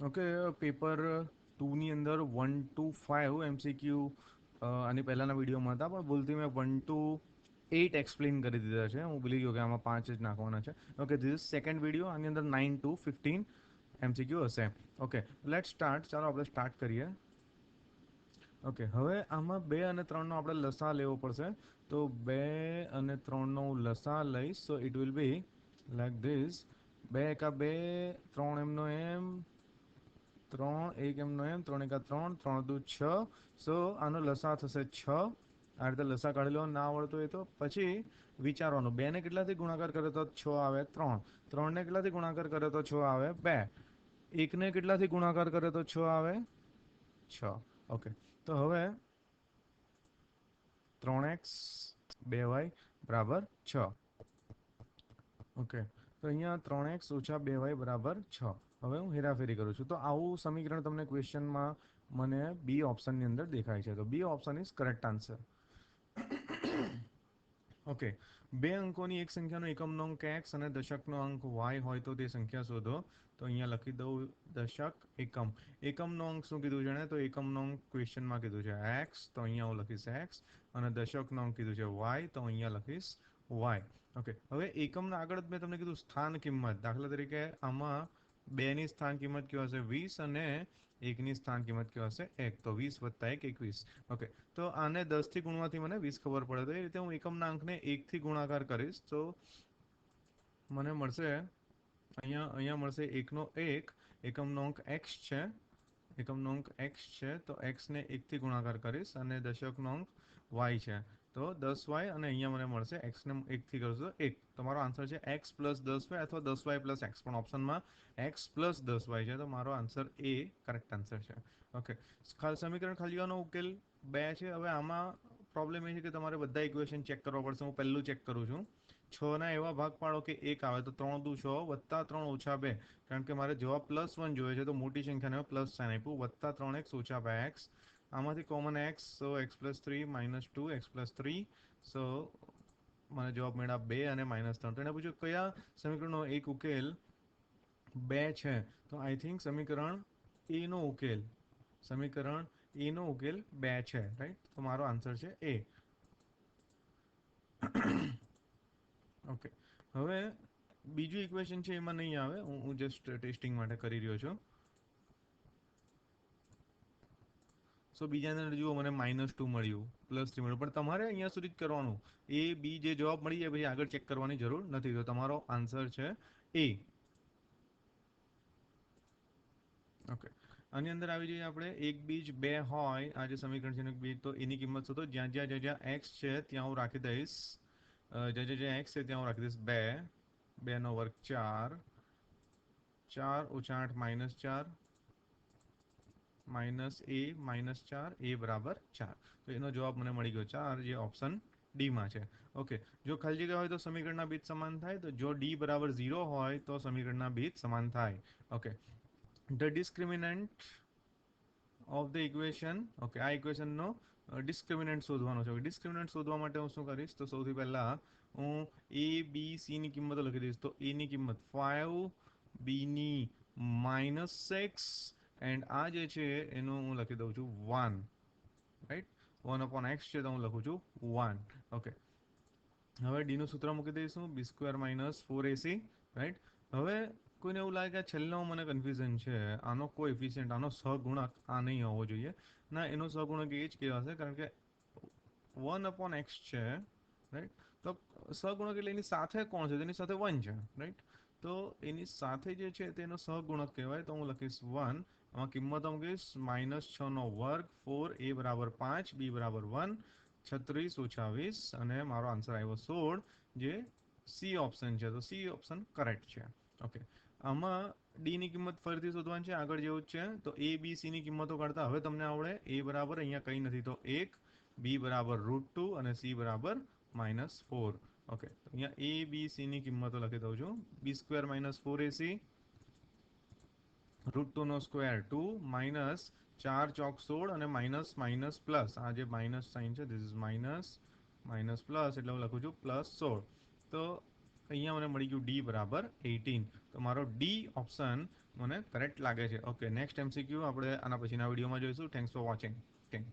Okay paper ટુની અંદર one two five MCQ આની પહેલાંના વિડીયોમાં હતા, પણ ભૂલથી મેં વન ટુ એઇટ એક્સપ્લેન કરી દીધા છે. હું ભૂલી ગયો કે આમાં પાંચ જ નાખવાના છે. ઓકે ધીસ સેકન્ડ વીડિયો આની અંદર નાઇન ટુ ફિફ્ટીન એમસીક્યુ હશે. ઓકે લેટ સ્ટાર્ટ ચાલો આપણે સ્ટાર્ટ કરીએ. ઓકે હવે આમાં બે અને ત્રણનો આપણે લસા લેવો પડશે. તો બે અને ત્રણનો હું લસા લઈશ so it will be like this બે એકા બે, ત્રણ એમનો એમ ત્રણ, એક એમનો એમ, ત્રણ એકા ત્રણ ત્રણ દુ છ, સો આનો લસા થશે છ. આ રીતે લસા કાઢી લો ના આવડતો હોય તો. પછી વિચારવાનું, બેને કેટલાથી ગુણાકાર કરે તો છ આવે ત્રણ. ત્રણને કેટલાથી ગુણાકાર કરે તો છ આવે બે. એકને કેટલાથી ગુણાકાર કરે તો છ આવે છ. ઓકે. તો હવે ત્રણ એક્સ બે વાય બરાબર છ. ઓકે. તો અહીંયા ત્રણ એક્સ ઓછા બે વાય બરાબર છ. હવે હું હેરાફેરી કરું છું. તો આવું સમીકરણ તમને ક્વેશ્ચનમાં મને બી ઓપ્શનની અંદર દેખાય છે. તો B option is correct answer okay બે અંકોની એક સંખ્યાનો એકમનો અંક એક્સ અને દશકનો અંક વાય હોય તો તે સંખ્યા શોધો. તો અહીંયા લખી દઉં દશક એકમ. એકમનો અંક શું કીધું છે ને તો એકમનો અંક ક્વેશ્ચનમાં કીધું છે એક્સ તો અહીંયા હું લખીશ એક્સ અને દશકનો અંક કીધું છે વાય તો અહીંયા લખીશ વાય ઓકે હવે એકમના આગળ મેં તમને કીધું સ્થાન કિંમત. દાખલા તરીકે આમાં બેની સ્થાન કિંમત કેવા હશે? વીસ અને એકની સ્થાન કિંમત કેવા હશે? એક. તો વીસ વત્તા એક, એકવીસ. ઓકે તો આને દસથી ગુણવાથી મને વીસ ખબર પડે. તો એ રીતે હું એકમના અંકને એકથી ગુણાકાર કરીશ તો મને મળશે અહીંયા અહીંયા મળશે એકનો એક. એકમનો અંક એક્સ છે. એકમનો અંક એક્સ છે. તો એક્સને એકથી ગુણાકાર કરીશ અને દશકનો અંક વાય છે. તો દસ વાય અને અહીંયા મને મળશે એક્સને એકથી કરશો એક. તમારો આન્સર છે એક્સ પ્લસ દસ વાય અથવા દસ વાય પ્લસ એક્સ પણ ઓપ્શનમાં એક્સ પ્લસ દસ વાય છે તો મારો આન્સર એ કરેક્ટ આન્સર છે. ઓકે સમીકરણ ખાલીઓનો ઉકેલ બે છે. હવે આમાં પ્રોબ્લેમ એ છે કે તમારે બધા ઇક્વેશન ચેક કરવા પડશે. હું પહેલું ચેક કરું છું. છ ના એવા ભાગ પાડો કે એક આવે તો ત્રણ દુ છ વત્તા ત્રણ ઓછા બે. કારણ કે મારે જવાબ પ્લસ વન જોઈએ છે તો મોટી સંખ્યાને પ્લસ સાઇન આપ્યું. વત્તા ત્રણ એક્સ ઓછા બે એક્સ આમાંથી common x so x plus three minus two x three so મને જવાબ મળ્યા બે અને માઇનસ ત્રણ. તો એને પૂછ્યું, કયા સમીકરણનો એક ઉકેલ બે છે? તો આઈ થિંક સમીકરણ એનો ઉકેલ, સમીકરણ એનો ઉકેલ બે છે રાઈટ તો મારો આન્સર છે એ ઓકે હવે બીજું ઇક્વેશન છે એમાં નહીં આવે. હું જસ્ટ ટેસ્ટિંગ માટે કરી રહ્યો છું. સો બીજાને જુઓ મને માઇનસ ટુ મળ્યું પ્લસ થ્રી મળ્યું. પણ તમારે અહીંયા સુધી જ કરવાનું. એ બી જે જવાબ મળી જાય, પછી આગળ ચેક કરવાની જરૂર નથી. તો તમારો આન્સર છે એ ઓકે આની અંદર આવી જઈએ આપણે. એક બીજ બે હોય. આ જે સમીકરણ છે બીજ, તો એની કિંમત શોધો. જ્યાં જ્યાં જ્યાં જ્યાં એક્સ છે, ત્યાં હું રાખી દઈશ. જ્યાં જ્યાં જ્યાં એક્સ છે, ત્યાં હું રાખી દઈશ બે. બે નો વર્ગ ચાર. ચાર ઓછા આઠ માઇનસ ચાર. માઇનસ એ માઇનસ ચાર એ બરાબર ચાર તો એનો જવાબ મને મળી ગયો ચાર જે ઓપ્શન ડીમાં છે ઓકે જો ખાલી જગ્યા હોય તો સમીકરણના બીજ સમાન થાય તો જો ડી બરાબર ઝીરો હોય તો સમીકરણના બીજ સમાન થાય okay the discriminant of the equation okay આ ઇક્વેશનનો ડિસ્ક્રિમિનન્ટ શોધવાનો છે. ડિસ્ક્રિમિનન્ટ શોધવા માટે હું શું કરીશ? તો સૌથી પહેલાં હું એ બી સીની કિંમત લખી દઈશ. તો એની કિંમત ફાઇવ બીની માઇનસ સિક્સ એન્ડ આ જે છે, એનું હું લખી દઉં છું one right one upon x છે તો હું લખું છું વન ઓકે હવે ડીનું સૂત્ર મૂકી દઈશું b square minus four ac right હવે કોઈને એવું લાગે કે છેલ્લો મને કન્ફ્યુઝન છે, આનો કોઈ એફિશિયન્ટ આનો સહગુણક આ નહીં હોવો જોઈએ. ના, એનો સહગુણક એ જ કહેવાશે, કારણ કે વન અપોન એક્સ છે રાઈટ તો સહગુણક એટલે એની સાથે કોણ છે? તેની સાથે વન છે રાઈટ તો એની સાથે જે છે તેનો સહગુણક કહેવાય, તો હું લખીશ વન આમાં કિંમત મૂકીશ માઇનસ છ નો વર્ગ ફોર એ બરાબર પાંચ બી બરાબર વન છત્રીસ ઓછા વીસ, અને મારો આન્સર આવ્યો સોળ, જે સી ઓપ્શન છે. તો સી ઓપ્શન કરેક્ટ છે. ઓકે આમાં ડીની કિંમત ફરીથી શોધવાની છે, આગળ જેવું જ છે. તો એ બી સીની કિંમતો કાઢતા હવે તમને આવડે. એ બરાબર અહીંયા કંઈ નથી. તો એક બી બરાબર રૂટ ટુ અને સી બરાબર માઇનસ ફોર ઓકે અહીંયા એ બી સીની કિંમતો લખી દઉં છું. B square minus four ac root two નો સ્ક્વેર ટુ માઇનસ ચાર ચોક સોળ અને માઇનસ માઇનસ પ્લસ આ જે માઇનસ સાઇન છે this is minus minus plus એટલે હું લખું છું પ્લસ સોળ તો અહીંયા મને મળી ગયું ડી બરાબર એટીન તો મારો ડી ઓપ્શન મને કરેક્ટ લાગે છે ઓકે નેક્સ્ટ એમસીક્યુ આપણે આના પછીના વિડીયોમાં જોઈશું થેન્ક્સ ફોર વોચિંગ થેન્ક